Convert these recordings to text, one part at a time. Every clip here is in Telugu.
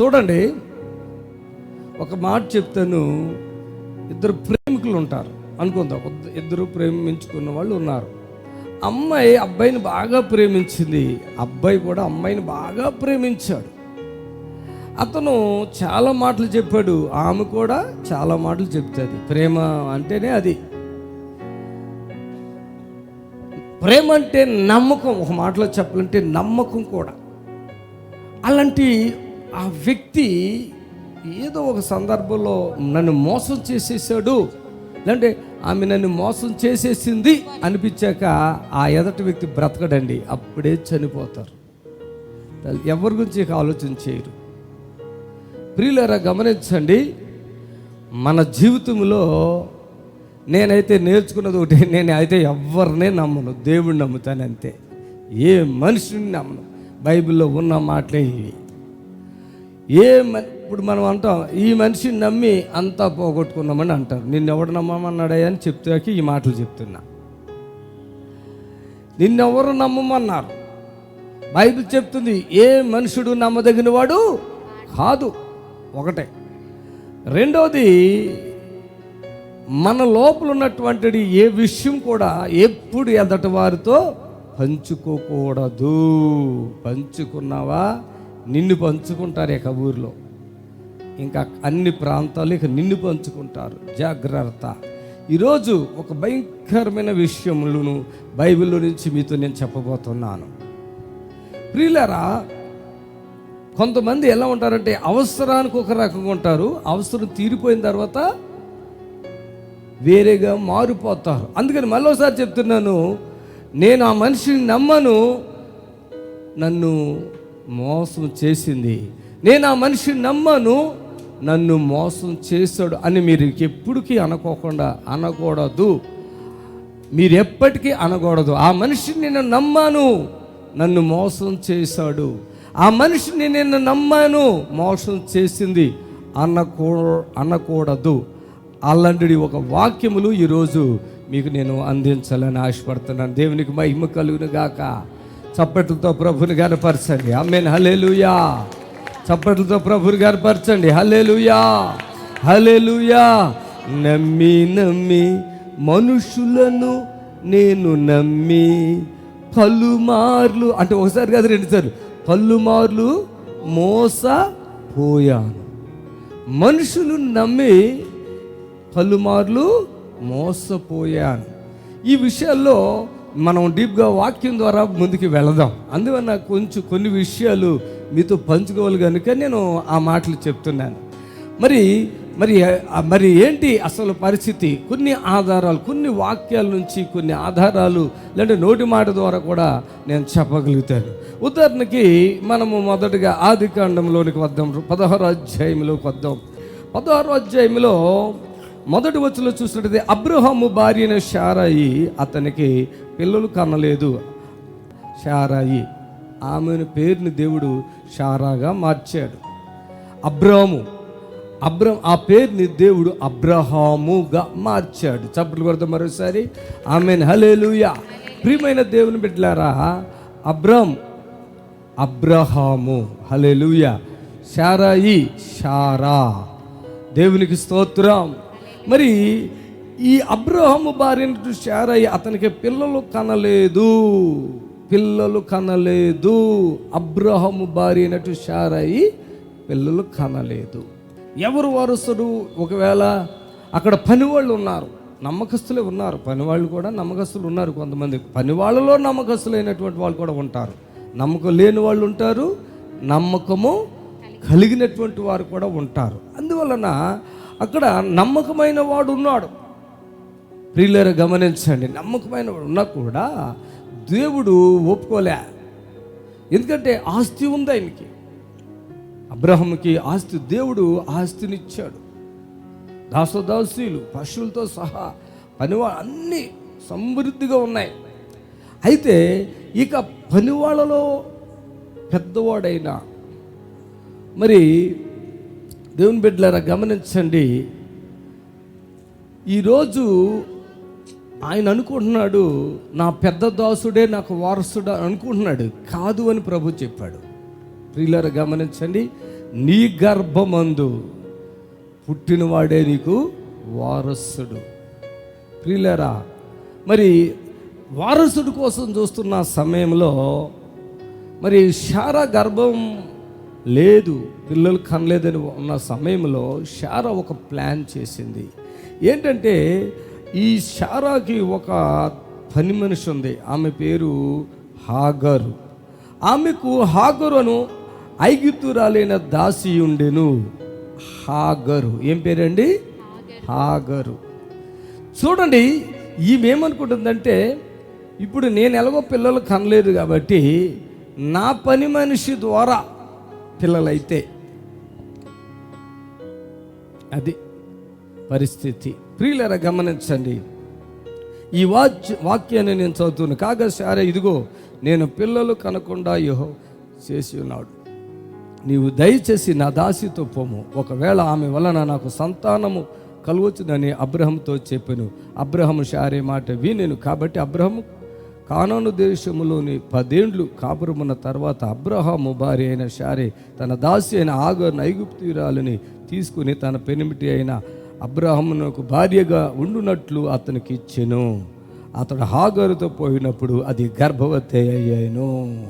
చూడండి ఒక మాట చెప్తాను. ఇద్దరు ప్రేమికులు ఉంటారు. అనుకుందాం ఇద్దరు ప్రేమించుకున్న వాళ్ళు ఉన్నారు. అమ్మాయి అబ్బాయిని బాగా ప్రేమించింది. అబ్బాయి కూడా అమ్మాయిని బాగా ప్రేమించాడు. అతను చాలా మాటలు చెప్పాడు. ఆమె కూడా చాలా మాటలు చెప్తుంది. ప్రేమ అంటేనే అది. ప్రేమ అంటే నమ్మకం. ఒక మాటలో చెప్పాలంటే నమ్మకం కూడా. అలాంటి ఆ వ్యక్తి ఏదో ఒక సందర్భంలో నన్ను మోసం చేసేసాడు. లేదంటే ఆమె నన్ను మోసం చేసేసింది అనిపించాక ఆ ఎదటి వ్యక్తి బ్రతకడండి అప్పుడే చనిపోతారు. ఎవరి గురించి ఆలోచన చేయరు. ప్రియులరా గమనించండి మన జీవితంలో నేనైతే నేర్చుకున్నది ఒకటి నేను అయితే ఎవరినే నమ్మను దేవుడిని నమ్ముతాను అంతే. ఏ మనిషిని నమ్మను. బైబిల్లో ఉన్న మాటలే ఇవి. ఏ ఇప్పుడు మనం అంటాం ఈ మనిషిని నమ్మి అంతా పోగొట్టుకున్నామని అంటారు. నిన్నెవడు నమ్మమన్నాడయ్యా అని చెప్తాకి ఈ మాటలు చెప్తున్నా. నిన్నెవరు నమ్మమన్నారు? బైబిల్ చెప్తుంది ఏ మనుషుడు నమ్మదగిన వాడు కాదు. ఒకటే. రెండోది మన లోపల ఉన్నటువంటి ఏ విషయం కూడా ఎప్పుడు ఎదటి వారితో పంచుకోకూడదు. పంచుకున్నావా? నిన్ను పంచుకుంటారు ఇక ఊరిలో ఇంకా అన్ని ప్రాంతాలు ఇక నిన్ను పంచుకుంటారు. జాగ్రత్త. ఈరోజు ఒక భయంకరమైన విషయములను బైబిల్లో నుంచి మీతో నేను చెప్పబోతున్నాను. ప్రియులరా కొంతమంది ఎలా ఉంటారంటే అవసరానికి ఒక రకంగా ఉంటారు అవసరం తీరిపోయిన తర్వాత వేరేగా మారిపోతారు. అందుకని మళ్ళీసారి చెప్తున్నాను నేను ఆ మనిషిని నమ్మను నన్ను మోసం చేసింది. నేను ఆ మనిషిని నమ్మను నన్ను మోసం చేశాడు అని మీరు ఎప్పటికీ అనుకోకుండా అనకూడదు. మీరు ఎప్పటికీ అనకూడదు. ఆ మనిషిని నేను నమ్మాను నన్ను మోసం చేశాడు. ఆ మనిషిని నేను నమ్మాను మోసం చేసింది అనకూ అనకూడదు. అలాంటి ఒక వాక్యములు ఈరోజు మీకు నేను అందించాలని ఆశపడుతున్నాను. దేవునికి మహిమ కలుగును గాక. చప్పట్లతో ప్రభుని గనపరచండి. అమ్మేన్ హలేలుయా చప్పట్లతో ప్రభుని గనపరచండి. హలేలుయా హలేలుయా నమ్మి నమ్మి మనుషులను నేను నమ్మి పలుమార్లు అంటే ఒకసారి కాదు రెండుసార్లు పలుమార్లు మోసపోయాను. మనుషులు నమ్మి పలుమార్లు మోసపోయాను. ఈ విషయాల్లో మనం డీప్గా వాక్యం ద్వారా ముందుకు వెళదాం. అందువల్ల కొంచెం కొన్ని విషయాలు మీతో పంచుకోవాలి కనుక నేను ఆ మాటలు చెప్తున్నాను. మరి మరి మరి ఏంటి అసలు పరిస్థితి? కొన్ని ఆధారాలు కొన్ని వాక్యాల నుంచి కొన్ని ఆధారాలు లేదంటే నోటి మాట ద్వారా కూడా నేను చెప్పగలుగుతాను. ఉదాహరణకి మనము మొదటగా ఆది కాండంలోనికి వద్దాం. పదహారు అధ్యాయంలోకి వద్దాం. పదహారు అధ్యాయంలో మొదటి వచ్చిలో చూసినట్టయితే అబ్రహాము భార్య షారాయి అతనికి పిల్లలు కనలేదు. షారాయి. ఆమెను పేరుని దేవుడు షారాగా మార్చాడు. అబ్రాము అబ్రహం ఆ పేరుని దేవుడు అబ్రహాముగా మార్చాడు. చప్పట్లు కొడతాం మరోసారి. ఆమె హలేలుయా ప్రియమైన దేవుని బిడ్డలారా అబ్రహం. అబ్రహాము. హలేలుయా షారాయి షారా. దేవునికి స్తోత్రం. మరి ఈ అబ్రహాము భార్య షారాయి అతనికి పిల్లలు కనలేదు. పిల్లలు కనలేదు. అబ్రహము భార్య అయినట్టు షారయ్యి పిల్లలు కనలేదు. ఎవరు వారసుడు? ఒకవేళ అక్కడ పనివాళ్ళు ఉన్నారు నమ్మకస్తులే ఉన్నారు. పనివాళ్ళు కూడా నమ్మకస్తులు ఉన్నారు కొంతమంది. పనివాళ్ళలో నమ్మకస్తులైనటువంటి వాళ్ళు కూడా ఉంటారు. నమ్మకం లేని వాళ్ళు ఉంటారు నమ్మకము కలిగినటువంటి వారు కూడా ఉంటారు. అందువలన అక్కడ నమ్మకమైన వాడు ఉన్నాడు. ప్రియులరు గమనించండి నమ్మకమైన వాడు ఉన్నా కూడా దేవుడు ఒప్పుకోలే. ఎందుకంటే ఆస్తి ఉంది ఆయనకి. అబ్రహంకి ఆస్తి దేవుడు ఆస్తినిచ్చాడు. దాసదాసీలు పశువులతో సహా పనివా అన్నీ సమృద్ధిగా ఉన్నాయి. అయితే ఇక పనివాళ్ళలో పెద్దవాడైన మరి దేవుని బిడ్డలారా గమనించండి ఈరోజు ఆయన అనుకుంటున్నాడు నా పెద్ద దాసుడే నాకు వారసుడు అనుకుంటున్నాడు. కాదు అని ప్రభు చెప్పాడు. ప్రియులారా గమనించండి నీ గర్భమందు పుట్టినవాడే నీకు వారసుడు. ప్రియులరా మరి వారసుడు కోసం చూస్తున్న సమయంలో మరి శారా గర్భం లేదు పిల్లలు కనలేదని ఉన్న సమయంలో శారా ఒక ప్లాన్ చేసింది. ఏంటంటే ఈ శారాకి ఒక పని మనిషి ఉంది. ఆమె పేరు హాగరు. ఆమెకు హాగరును ఐగిత్తురాలైన దాసి ఉండెను. హాగరు. ఏం పేరండి? హాగరు. చూడండి ఈమెమనుకుంటుందంటే ఇప్పుడు నేను ఎలాగో పిల్లలు కనలేదు కాబట్టి నా పని మనిషి ద్వారా పిల్లలైతే. అది పరిస్థితి. ప్రియులరా గమనించండి. ఈ వాచ్ వాక్యాన్ని నేను చదువుతున్నాను కాగా సరే ఇదిగో నేను పిల్లలు కనకుండా యహో చేసి ఉన్నాడు. నీవు దయచేసి నా దాసితో పోము. ఒకవేళ ఆమె వలన నాకు సంతానము కలవచ్చుదని అబ్రహంతో చెప్పాను. అబ్రహం షారే మాట వినేను. కాబట్టి అబ్రహము కానాను దేశములోని పదేండ్లు కాపురమున్న తర్వాత అబ్రహాము భార్య అయిన షారే తన దాసి అయిన ఆగర్ నైగుప్తిరాలని తీసుకుని తన పెనిమిటి అయిన అబ్రహమునకు భార్యగా ఉండునట్లు అతనికి ఇచ్చెను అతడు హాగరుతో పోయినప్పుడు అది గర్భవతి అయ్యాను.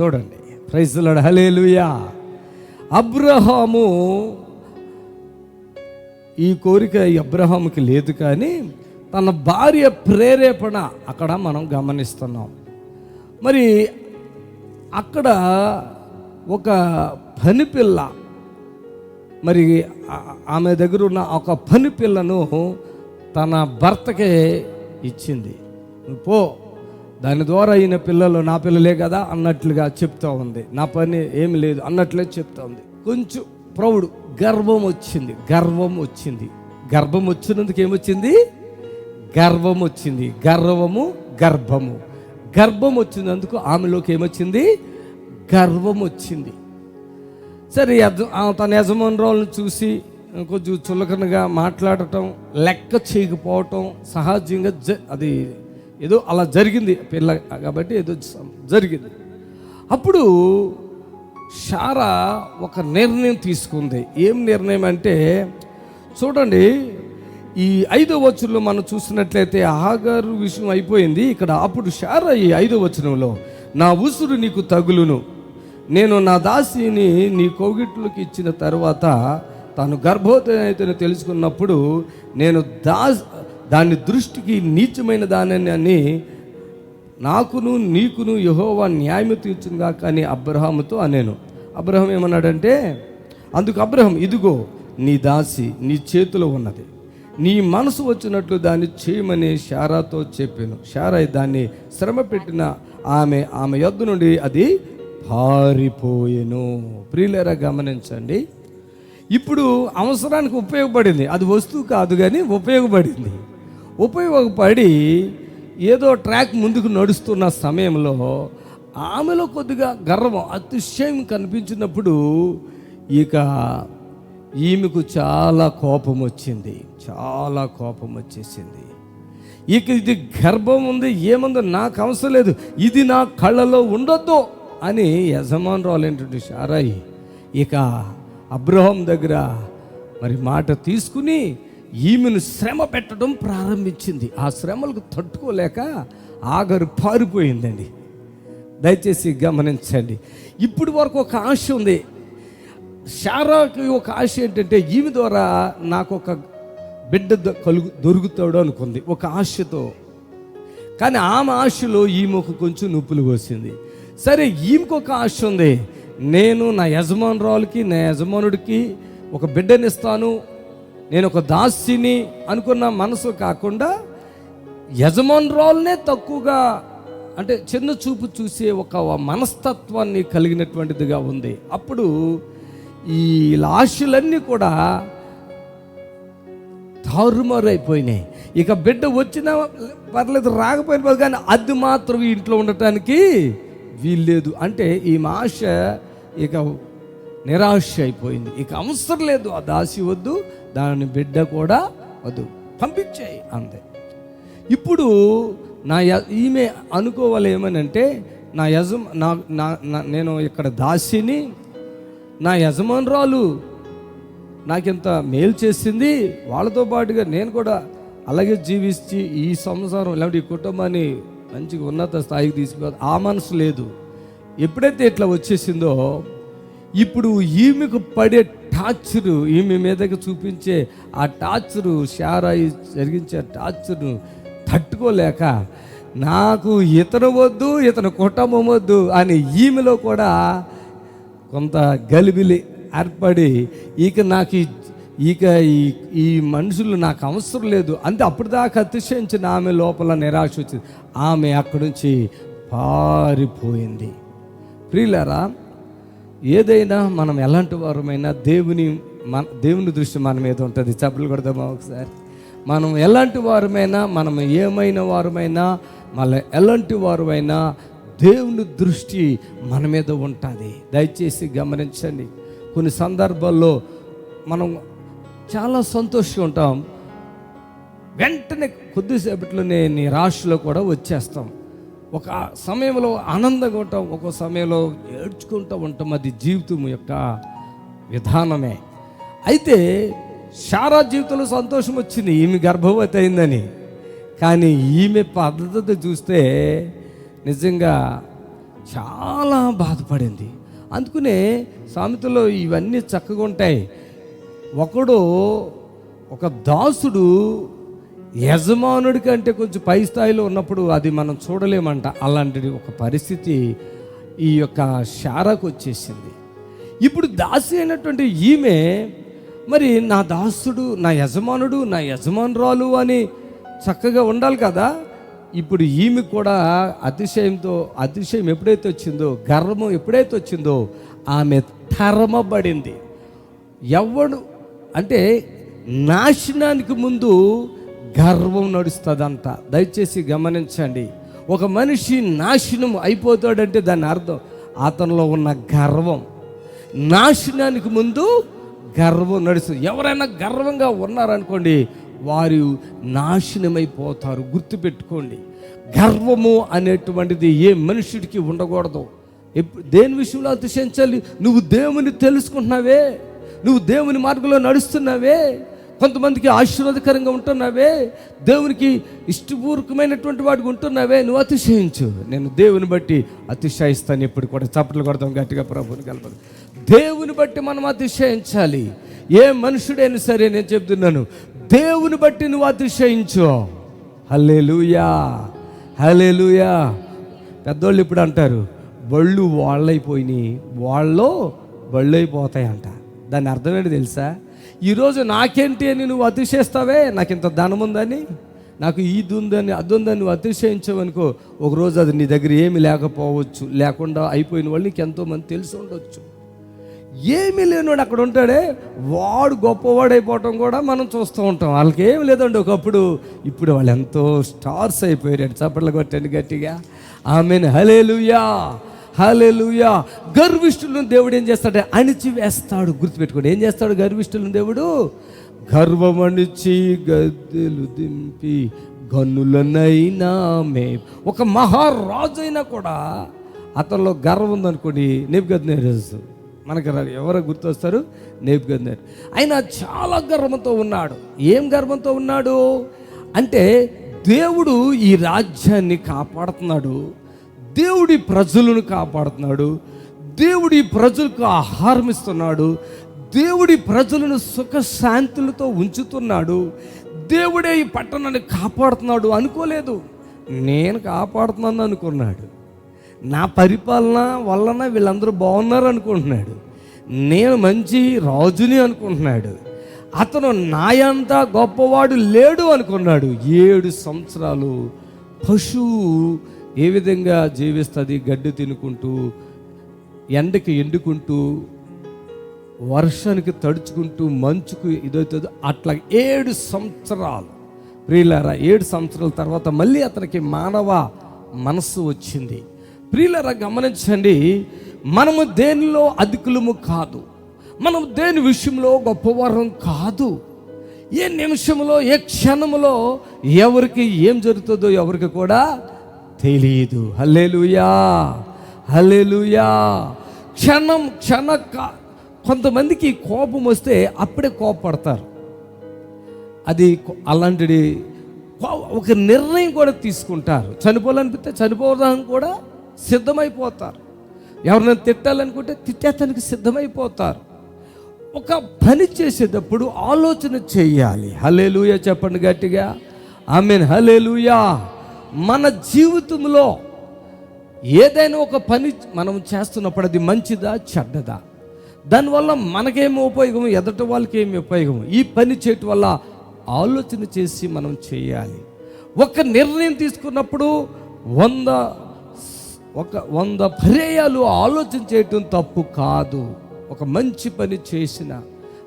చూడండి. ప్రైజ్లాడు హలేలుయా అబ్రహాము ఈ కోరిక అబ్రహాముకి లేదు కానీ తన భార్య ప్రేరేపణ అక్కడ మనం గమనిస్తున్నాం. మరి అక్కడ ఒక పనిపిల్ల మరి ఆమె దగ్గర ఉన్న ఒక పని పిల్లను తన భర్తకే ఇచ్చింది. పో దాని ద్వారా అయిన పిల్లలు నా పిల్లలే కదా అన్నట్లుగా చెప్తా ఉంది. నా పని ఏమి లేదు అన్నట్లే చెప్తా ఉంది. కొంచెం ప్రౌడ్ గర్వం వచ్చింది గర్వం వచ్చింది. గర్భం వచ్చినందుకు ఏమొచ్చింది? గర్వం వచ్చింది. గర్వము గర్భము. గర్భం వచ్చినందుకు ఆమెలోకి ఏమొచ్చింది? గర్వం వచ్చింది. సరే తన యజమానురాలను చూసి కొంచెం చులకనగా మాట్లాడటం లెక్క చేయకపోవటం సహజంగా జ అది ఏదో అలా జరిగింది పిల్ల కాబట్టి ఏదో జరిగింది. అప్పుడు షారా ఒక నిర్ణయం తీసుకుంది. ఏం నిర్ణయం అంటే చూడండి ఈ ఐదో వచనంలో మనం చూసినట్లయితే ఆగారు విషయం అయిపోయింది. ఇక్కడ అప్పుడు షారా ఈ ఐదో వచనంలో నా ఉసురు నీకు తగులును. నేను నా దాసిని నీ కోగిట్లోకి ఇచ్చిన తర్వాత తాను గర్భవతి అయితే తెలుసుకున్నప్పుడు నేను దా దాని దృష్టికి నీచమైన దానిని అని నాకును నీకును యహోవా న్యాయం తీర్చునుగా కానీ అబ్రహాముతో అనేను. అబ్రహం ఏమన్నాడంటే అందుకు అబ్రహం ఇదిగో నీ దాసి నీ చేతిలో ఉన్నది. నీ మనసు వచ్చినట్లు దాన్ని చేయమని షారాతో చెప్పాను. షారా దాన్ని శ్రమ పెట్టిన ఆమె ఆమె యొద్ద నుండి అది పారిపోయెను. ప్రియులరా గమనించండి. ఇప్పుడు అవసరానికి ఉపయోగపడింది. అది వస్తువు కాదు కానీ ఉపయోగపడింది. ఉపయోగపడి ఏదో ట్రాక్ ముందుకు నడుస్తున్న సమయంలో ఆమెలో కొద్దిగా గర్వం అతిశయం కనిపించినప్పుడు ఇక ఈమెకు చాలా కోపం వచ్చింది. చాలా కోపం వచ్చేసింది. ఇక ఇది గర్భం ఉంది ఏముందో నాకు అవసరం లేదు. ఇది నా కళ్ళలో ఉండొద్దు. అని యజమానురాలైనటువంటి షారాయి ఇక అబ్రహం దగ్గర మరి మాట తీసుకుని ఈమెను శ్రమ పెట్టడం ప్రారంభించింది. ఆ శ్రమలకు తట్టుకోలేక ఆగరు పారిపోయిందండి. దయచేసి గమనించండి. ఇప్పుడు వరకు ఒక ఆశ ఉంది. శారాకి ఒక ఆశ ఏంటంటే ఈమె ద్వారా నాకు ఒక బిడ్డ దొ- కలుగు దొరుకుతాడు అనుకుంది. ఒక ఆశతో. కానీ ఆమె ఆశలో ఈమెకు కొంచెం నొప్పులు పోసింది సరే ఈమెకొక ఆశ ఉంది. నేను నా యజమానురాలకి నా యజమానుడికి ఒక బిడ్డనిస్తాను నేను ఒక దాసిని అనుకున్న మనసు కాకుండా యజమానురాలనే తక్కువగా అంటే చిన్న చూపు చూసే ఒక మనస్తత్వాన్ని కలిగినటువంటిదిగా ఉంది. అప్పుడు ఈ ఆశలన్నీ కూడా తారుమారైపోయినాయి. ఇక బిడ్డ వచ్చినా పర్లేదు రాకపోయిన కానీ అది మాత్రం ఇంట్లో ఉండటానికి వీల్లేదు. అంటే ఈ ఆశ ఇక నిరాశ అయిపోయింది. ఇక అవసరం లేదు. ఆ దాసి వద్దు. దాని బిడ్డ కూడా వద్దు. పంపించేయి అంతే ఇప్పుడు నా ఈమె అనుకోవాలి ఏమనంటే నా యజమ నా నా నేను ఇక్కడ దాసిని నా యజమానురాలు నాకింత మేలు చేసింది. వాళ్ళతో పాటుగా నేను కూడా అలాగే జీవించి ఈ సంసారం లేకపోతే ఈ కుటుంబాన్ని మంచిగా ఉన్నత స్థాయికి తీసుకు ఆ మనసు లేదు. ఎప్పుడైతే ఇట్లా వచ్చేసిందో ఇప్పుడు ఈమెకు పడే టార్చరు ఈమె మీదకి చూపించే ఆ టార్చరు షారాయి జరిగించే టార్చర్ను తట్టుకోలేక నాకు ఇతను వద్దు ఇతను కుటుంబం వద్దు అని ఈమెలో కూడా కొంత గలిబిలి ఏర్పడి ఇక నాకు ఈ- ఇక ఈ ఈ మనుషులు నాకు అవసరం లేదు. అంతే అప్పటిదాకా దాకా అతిశయించిన ఆమె లోపల నిరాశ వచ్చింది. ఆమె అక్కడి నుంచి పారిపోయింది. ప్రియులారా ఏదైనా మనం ఎలాంటి వారమైనా దేవుని మన దేవుని దృష్టి మన మీద ఉంటుంది. చెప్పలు కొడదామా ఒకసారి? మనం ఎలాంటి వారమైనా మనం ఏమైన వారమైనా మళ్ళీ ఎలాంటి వారమైనా దేవుని దృష్టి మన మీద ఉంటుంది. దయచేసి గమనించండి. కొన్ని సందర్భాల్లో మనం చాలా సంతోషంగా ఉంటాం. వెంటనే కొద్దిసేపట్లోనే నిరాశలో కూడా వచ్చేస్తాం. ఒక సమయంలో ఆనందంగా ఉంటాం ఒక సమయంలో ఏడ్చుకుంటూ ఉంటాం. అది జీవితం యొక్క విధానమే. అయితే శారా జీవితంలో సంతోషం వచ్చింది ఈమె గర్భవతి అయిందని. కానీ ఈమె పద్ధతి చూస్తే నిజంగా చాలా బాధపడింది. అందుకనే సామెతలో ఇవన్నీ చక్కగా ఉంటాయి. ఒకడు ఒక దాసుడు యజమానుడి కంటే కొంచెం పై స్థాయిలో ఉన్నప్పుడు అది మనం చూడలేమంట. అలాంటి ఒక పరిస్థితి ఈ యొక్క షారాకు వచ్చేసింది. ఇప్పుడు దాసి అయినటువంటి ఈమె మరి నా దాసుడు నా యజమానుడు నా యజమానురాలు అని చక్కగా ఉండాలి కదా? ఇప్పుడు ఈమె కూడా అతిశయంతో అతిశయం ఎప్పుడైతే వచ్చిందో గర్వం ఎప్పుడైతే వచ్చిందో ఆమె తరమబడింది. ఎవడు అంటే నాశనానికి ముందు గర్వం నడుస్తుందంట. దయచేసి గమనించండి. ఒక మనిషి నాశనం అయిపోతాడంటే దాని అర్థం అతనిలో ఉన్న గర్వం. నాశనానికి ముందు గర్వం నడుస్తుంది ఎవరైనా గర్వంగా ఉన్నారనుకోండి వారు నాశనమైపోతారు. గుర్తుపెట్టుకోండి. గర్వము అనేటువంటిది ఏ మనుషుడికి ఉండకూడదు. ఎప్పుడు దేని విషయంలో అతిశయించాలి? నువ్వు దేవుని తెలుసుకుంటున్నావే. నువ్వు దేవుని మార్గంలో నడుస్తున్నావే. కొంతమందికి ఆశీర్వాదకరంగా ఉంటున్నావే. దేవునికి ఇష్టపూర్వకమైనటువంటి వాడికి ఉంటున్నావే. నువ్వు అతిశయించు. నేను దేవుని బట్టి అతిశయిస్తాను. ఇప్పుడు కూడా చప్పట్లు కొడతాం గట్టిగా ప్రభుని కలపదు. దేవుని బట్టి మనం అతిశయించాలి. ఏ మనుషుడైనా సరే నేను చెప్తున్నాను. దేవుని బట్టి నువ్వు అతిశయించు. హల్లెలూయా. హలేలుయా పెద్దోళ్ళు ఇప్పుడు అంటారు బళ్ళు వాళ్ళైపోయినాయి. వాళ్ళు బళ్ళు అంట దాని అర్థం ఏంటి తెలుసా? ఈరోజు నాకేంటి అని నువ్వు అతిశేస్తావే నాకు ఇంత ధనం ఉందని నాకు ఇది ఉందని అది ఉందని నువ్వు అతిశయించవనుకో ఒకరోజు అది నీ దగ్గర ఏమి లేకపోవచ్చు. లేకుండా అయిపోయిన వాళ్ళు నీకు ఎంతోమంది తెలిసి ఉండొచ్చు. ఏమీ లేనివాడు అక్కడ ఉంటాడే. వాడు గొప్పవాడైపోవటం కూడా మనం చూస్తూ ఉంటాం. వాళ్ళకి ఏమి లేదండి ఒకప్పుడు. ఇప్పుడు వాళ్ళు ఎంతో స్టార్స్ అయిపోయారు. చప్పట్లు కొట్టండి గట్టిగా. ఆమెను. హలేలుయా హలేలుయా గర్విష్ఠులను దేవుడు ఏం చేస్తాడు అణిచి వేస్తాడు గుర్తుపెట్టుకోండి ఏం చేస్తాడు గర్విష్ఠులను దేవుడు? గర్వమణిచి గద్దెలు దింపి గన్నులనైనా మే ఒక మహారాజు అయినా కూడా అతనిలో గర్వం ఉందనుకోండి నెప్పుగద్నేరసు మనకి ఎవరు గుర్తొస్తారు? నేపుగందర్ ఆయన చాలా గర్వంతో ఉన్నాడు. ఏం గర్వంతో ఉన్నాడు? అంటే దేవుడు ఈ రాజ్యాన్ని కాపాడుతున్నాడు. దేవుడి ప్రజలను కాపాడుతున్నాడు. దేవుడి ప్రజలకు ఆహారం ఇస్తున్నాడు. దేవుడి ప్రజలను సుఖశాంతులతో ఉంచుతున్నాడు. దేవుడే ఈ పట్టణాన్ని కాపాడుతున్నాడు అనుకోలేదు. నేను కాపాడుతున్నాను అనుకున్నాడు. నా పరిపాలన వలన వీళ్ళందరూ బాగున్నారు అనుకుంటున్నాడు. నేను మంచి రాజుని అనుకుంటున్నాడు. అతను నాయంతా గొప్పవాడు లేడు అనుకున్నాడు. ఏడు సంవత్సరాలు పశువు ఏ విధంగా జీవిస్తుంది గడ్డి తినుకుంటూ ఎండకి ఎండుకుంటూ వర్షానికి తడుచుకుంటూ మంచుకు ఇదవుతుంది. అట్లా ఏడు సంవత్సరాలు. ప్రియులారా ఏడు సంవత్సరాల తర్వాత మళ్ళీ అతనికి మానవ మనస్సు వచ్చింది. ప్రియులారా గమనించండి మనము దేనిలో అధికులము కాదు. మనం దేని విషయంలో గొప్పవారం కాదు. ఏ నిమిషంలో ఏ క్షణంలో ఎవరికి ఏం జరుగుతుందో ఎవరికి కూడా తెలియదు హల్లేలుయా హల్లేలుయా. క్షణం క్షణ కొంతమందికి కోపం వస్తే అప్పుడే కోపపడతారు అది అలాంటిది కో- ఒక నిర్ణయం కూడా తీసుకుంటారు. చనిపోవాలనిపిస్తే చనిపోవడానికి కూడా సిద్ధమైపోతారు. ఎవరినైనా తిట్టాలనుకుంటే తిట్టేతానికి సిద్ధమైపోతారు. ఒక పని చేసేటప్పుడు ఆలోచన చేయాలి. హలేలుయ చెప్పండి గట్టిగా. ఐ మీన్ హలేలుయా మన జీవితంలో ఏదైనా ఒక పని మనం చేస్తున్నప్పుడు అది మంచిదా చెడ్డదా? దానివల్ల మనకేమి ఉపయోగం ఎదట వాళ్ళకి ఏమి ఉపయోగం ఈ పని చేయటం వల్ల ఆలోచన చేసి మనం చేయాలి. ఒక నిర్ణయం తీసుకున్నప్పుడు వంద ఒక వంద పర్యాయాలు ఆలోచన చేయటం తప్పు కాదు. ఒక మంచి పని చేసిన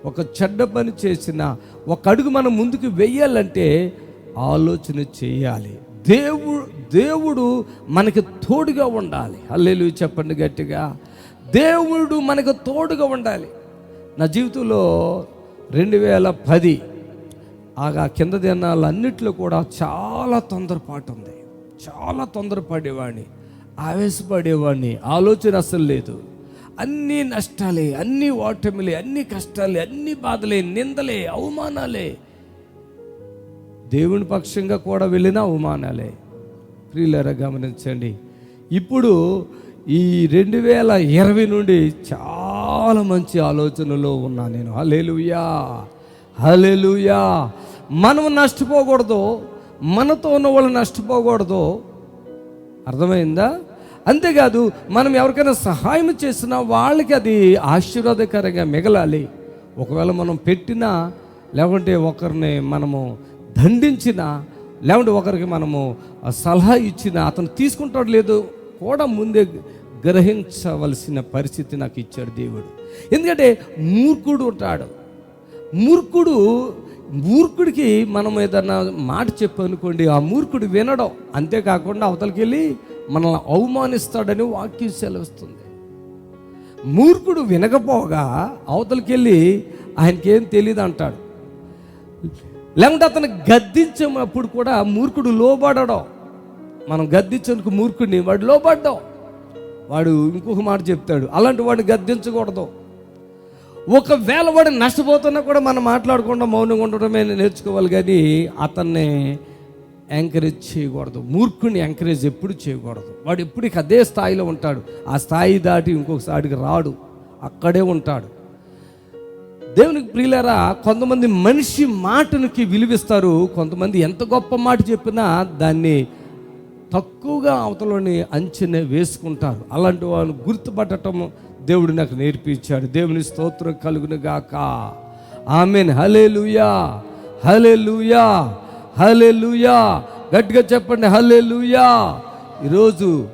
ఒక చెడ్డ పని చేసిన ఒక అడుగు మనం ముందుకు వెయ్యాలంటే ఆలోచన చేయాలి. దేవుడు దేవుడు మనకి తోడుగా ఉండాలి. అల్లెలు చెప్పండి గట్టిగా. దేవుడు మనకు తోడుగా ఉండాలి. నా జీవితంలో రెండు వేల పది ఆగా కింద దినాలన్నిట్లో కూడా చాలా తొందరపాటు ఉంది చాలా తొందరపడేవాడిని ఆవేశపడేవాడిని ఆలోచన అసలు లేదు. అన్నీ నష్టాలే అన్నీ ఓటమిలే అన్ని కష్టాలే అన్ని బాధలే నిందలే అవమానాలే దేవుని పక్షంగా కూడా వెళ్ళిన అవమానాలే. ప్రియులరా గమనించండి. ఇప్పుడు ఈ రెండు వేల ఇరవై నుండి చాలా మంచి ఆలోచనలో ఉన్నా నేను. హలేలుయా హలేలుయా మనం నష్టపోకూడదు. మనతో ఉన్న వాళ్ళు నష్టపోకూడదు. అర్థమైందా? అంతేకాదు మనం ఎవరికైనా సహాయం చేసినా వాళ్ళకి అది ఆశీర్వాదకరంగా మిగలాలి. ఒకవేళ మనం పెట్టినా లేకుంటే ఒకరిని మనము దండించినా లేకుంటే ఒకరికి మనము సలహా ఇచ్చినా అతను తీసుకుంటాడు లేదు కూడా ముందే గ్రహించవలసిన పరిస్థితి నాకు ఇచ్చాడు దేవుడు. ఎందుకంటే మూర్ఖుడు ఉంటాడు. మూర్ఖుడు మూర్ఖుడికి మనం ఏదన్నా మాట చెప్పనుకోండి ఆ మూర్ఖుడు వినడం. అంతేకాకుండా అవతలికి వెళ్ళి మనల్ని అవమానిస్తాడని వాక్యం సెలవుస్తుంది. మూర్ఖుడు వినకపోగా అవతలికి వెళ్ళి ఆయనకేం తెలియదు అంటాడు లేకుంటే అతను గద్దించినప్పుడు కూడా మూర్ఖుడు లోబడడం. మనం గద్దించేందుకు మూర్ఖుడిని వాడు లోబడ్డం. వాడు ఇంకొక మాట చెప్తాడు అలాంటి వాడిని గద్దించకూడదు. ఒకవేళ వాడు నష్టపోతున్నా కూడా మనం మాట్లాడకుండా మౌనంగా ఉండడమే నేర్చుకోవాలి కానీ అతన్ని ఎంకరేజ్ చేయకూడదు. మూర్ఖుని ఎంకరేజ్ ఎప్పుడు చేయకూడదు. వాడు ఎప్పటికి అదే స్థాయిలో ఉంటాడు. ఆ స్థాయి దాటి ఇంకొక స్థాయికి రాడు. అక్కడే ఉంటాడు. దేవునికి ప్రియులారా కొంతమంది మనిషి మాటనికి విలువిస్తారు. కొంతమంది ఎంత గొప్ప మాట చెప్పినా దాన్ని తక్కువగా అవతలని అంచనా వేసుకుంటారు. అలాంటి వాళ్ళు గుర్తుపట్టడం దేవుడు నాకు నేర్పించాడు. దేవుని స్తోత్రం కలుగును గాక ఆమెన్. హలే లూయా హలే లూయా హలే లూయా గట్టిగా చెప్పండి. హలే లూయా ఈరోజు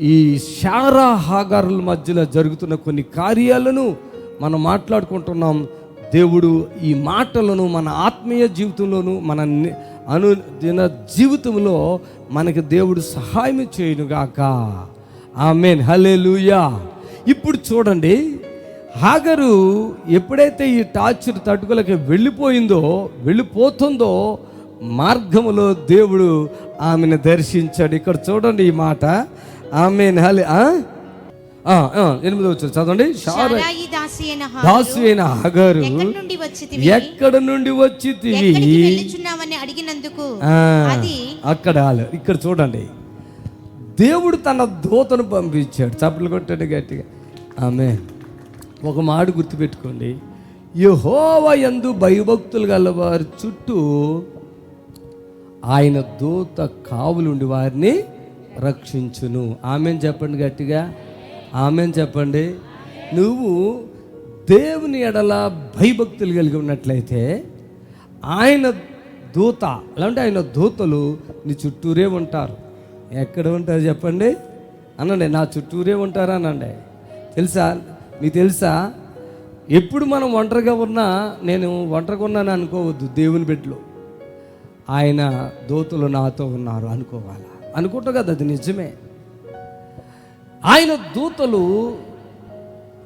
ఈ శారా హాగారుల మధ్యలో జరుగుతున్న కొన్ని కార్యాలను మనం మాట్లాడుకుంటున్నాం దేవుడు ఈ మాటలను మన ఆత్మీయ జీవితంలోను మన అనుదిన జీవితంలో మనకి దేవుడు సహాయం చేయనుగాక ఆమెన్. లూయా ఇప్పుడు చూడండి హాగరు ఎప్పుడైతే ఈ టార్చర్ తట్టుకులకి వెళ్ళిపోయిందో వెళ్ళిపోతుందో మార్గములో దేవుడు ఆమెను దర్శించాడు. ఇక్కడ చూడండి ఈ మాట. ఆమె హలే ఎనిమిదో వచ్చారు చదవండి. దాసి అయిన హాగరు ఎక్కడి నుండి వచ్చి అడిగినందుకు? అక్కడ. ఇక్కడ చూడండి. దేవుడు తన దూతను పంపించాడు. చప్పట్లు కొట్టాడు గట్టిగా. ఆమె ఒక మాట గుర్తుపెట్టుకోండి. యహోవ యందు భయభక్తులు గలవారి చుట్టూ ఆయన దూత కావులుండి వారిని రక్షించును. ఆమెన్ చెప్పండి గట్టిగా. ఆమెన్ చెప్పండి. నువ్వు దేవుని ఎడల భయభక్తులు కలిగి ఉన్నట్లయితే ఆయన దూత అలాంటి ఆయన దూతలు నీ చుట్టూరే ఉంటారు. ఎక్కడ ఉంటారు చెప్పండి? అనండి నా చుట్టూరే ఉంటారా అనండి? తెలుసా? మీకు తెలుసా? ఎప్పుడు మనం ఒంటరిగా ఉన్నా నేను ఒంటరిగా ఉన్నాను అనుకోవద్దు దేవుని బిడ్డలో. ఆయన దూతలు నాతో ఉన్నారు అనుకోవాలా? అనుకుంటా కదా అది నిజమే. ఆయన దూతలు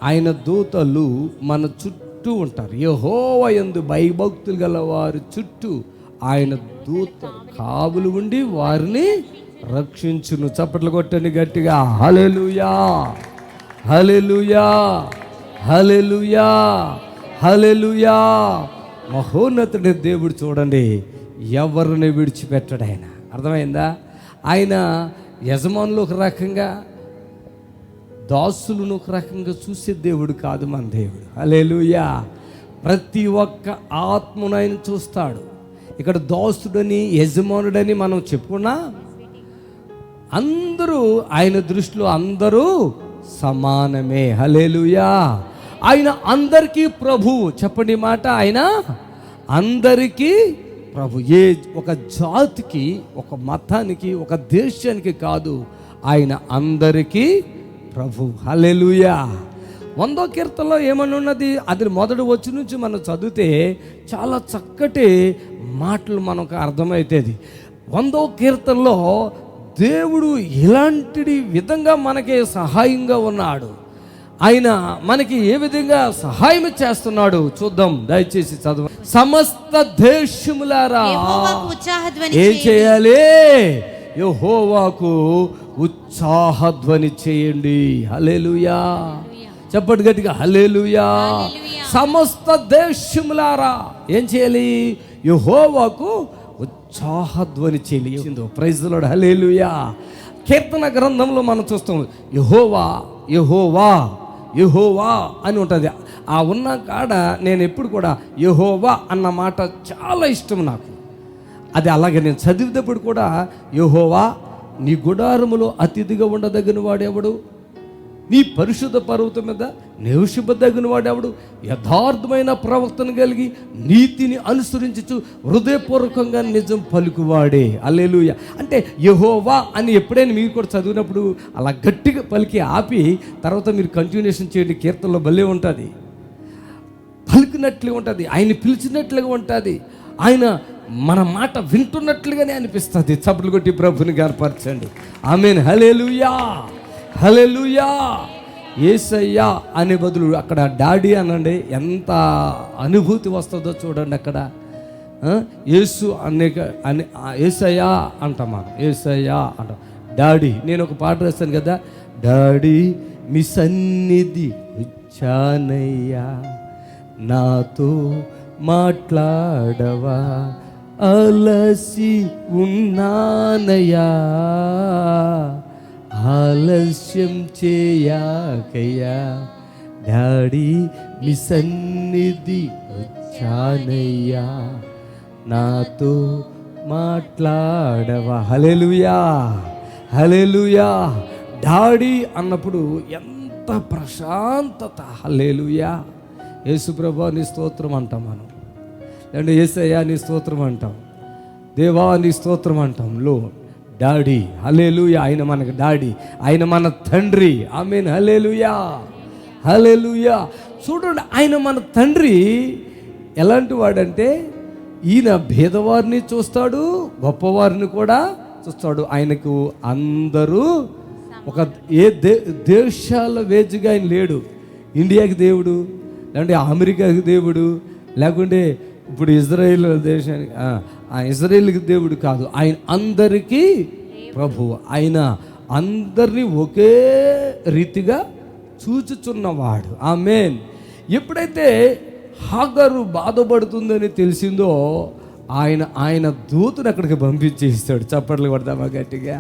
ఆయన దూతలు మన చుట్టూ ఉంటారు. యహోవ ఎందు భయభక్తులు గల వారి చుట్టూ ఆయన దూత కావులు ఉండి వారిని రక్షించును. చప్పట్లు కొట్టండి గట్టిగా. హలెలుయా హలెలుయా హలెలుయా హలెలుయా మహోన్నతుడి దేవుడు చూడండి ఎవరిని విడిచిపెట్టడు ఆయన. అర్థమైందా? ఆయన యజమానులు ఒక రకంగా దాసులను ఒక రకంగా చూసే దేవుడు కాదు మన దేవుడు. అలేలుయా ప్రతి ఒక్క ఆత్మనైనా చూస్తాడు. ఇక్కడ దోస్తుడని యజమానుడని మనం చెప్పుకున్నా అందరూ ఆయన దృష్టిలో అందరూ సమానమే. హలేలుయా ఆయన అందరికీ ప్రభు. చెప్పండి మాట ఆయన అందరికీ ప్రభు. ఏ ఒక జాతికి ఒక మతానికి ఒక దేశానికి కాదు ఆయన అందరికీ ప్రభు. హలెలుయా వందో కీర్తనలో ఏమని ఉన్నది అది మొదటి వచ్చి నుంచి మనం చదివితే చాలా చక్కటి మాటలు మనకు అర్థమవుతుంది. వందో కీర్తనలో దేవుడు ఇలాంటి విధంగా మనకి సహాయంగా ఉన్నాడు. ఆయన మనకి ఏ విధంగా సహాయం చేస్తున్నాడు? చూద్దాం. దయచేసి చదువు. సమస్త దేశములారా ఏం. చేయాలి? యెహోవాకు ఉత్సాహధ్వని చేయండి హల్లెలూయా. చెప్పండి గట్టిగా హల్లెలూయా. సమస్త దేశములారా ఏం చేయాలి? యెహోవాకు ఉత్సాహధ్వని చేయాలి ప్రైజ్లోడు హల్లెలూయా. కీర్తన గ్రంథంలో మనం చూస్తాం యెహోవా యెహోవా యెహోవా అని ఉంటుంది. ఆ ఉన్న కాడ నేను ఎప్పుడు కూడా యెహోవా అన్న మాట చాలా ఇష్టం నాకు. అది అలాగే నేను చదివేటప్పుడు కూడా యెహోవా నీ గుడారములో అతిథిగా ఉండదగిన వాడెవడు? నీ పరిశుద్ధ పర్వతం మీద నివసింపదగిన వాడెవడు? యథార్థమైన ప్రవర్తన కలిగి నీతిని అనుసరించు హృదయపూర్వకంగా నిజం పలుకువాడే. అల్లెలుయ అంటే యహోవా అని ఎప్పుడైనా మీరు కూడా చదివినప్పుడు అలా గట్టిగా పలికి ఆపి తర్వాత మీరు కంటిన్యూషన్ చేయండి కీర్తనలో భలే ఉంటుంది. పలికినట్లుగా ఉంటుంది. ఆయన పిలిచినట్లుగా ఉంటుంది. ఆయన మన మాట వింటున్నట్లుగానే అనిపిస్తుంది. చప్పుడు కొట్టి ప్రభుని గర్పరచండి మీన్ హలేలుయా హలేలుయా ఏసయ్యా అనే బదులు అక్కడ డాడీ అనండి ఎంత అనుభూతి వస్తుందో చూడండి అక్కడ. ఏసు యేసు అనేక అనే ఆ, ఏసయ్యా అంటాం మనం ఏసయ్యా అంటాం. డాడీ నేను ఒక పాట రాస్తాను కదా. డాడీ మీ సన్నిధి వచ్చానయ్యా. నాతో మాట్లాడవా? అలసి ఉన్నానయ్యా. ఆలస్యం చేయకయ్యా. డాడీ మీ సన్నిధి వచ్చానయ్యా. నాతో మాట్లాడవా. హలెలుయా హలెలుయా డాడీ అన్నప్పుడు ఎంత ప్రశాంతత. హలేలుయా యేసుప్రభా నీ స్తోత్రం అంటాం మనం. లేదంటే ఏసయ్యా నీ స్తోత్రం అంటాం. దేవా నీ స్తోత్రం అంటాం. లో డాడీ హలేలుయా ఆయన మనకు డాడీ ఆయన మన తండ్రి. ఆమెన్ హలేలుయా హలేలుయా చూడండి ఆయన మన తండ్రి ఎలాంటి వాడంటే ఈయన భేదవారిని చూస్తాడు గొప్పవారిని కూడా చూస్తాడు. ఆయనకు అందరూ ఒక ఏ దే దేశాల వేజ్గా ఆయన లేడు. ఇండియాకి దేవుడు లేకుంటే అమెరికాకి దేవుడు లేకుంటే ఇప్పుడు ఇజ్రాయేల్ దేశానికి ఆ, ఆ ఇజ్రాయిల్కి దేవుడు కాదు. ఆయన అందరికీ ప్రభు ఆయన అందరినీ ఒకే రీతిగా చూచుచున్నవాడు. ఆ మెయిన్ ఎప్పుడైతే హాగరు బాధపడుతుందని తెలిసిందో ఆయన ఆయన దూతను అక్కడికి పంపించేస్తాడు. చప్పట్లు కొడదామా గట్టిగా?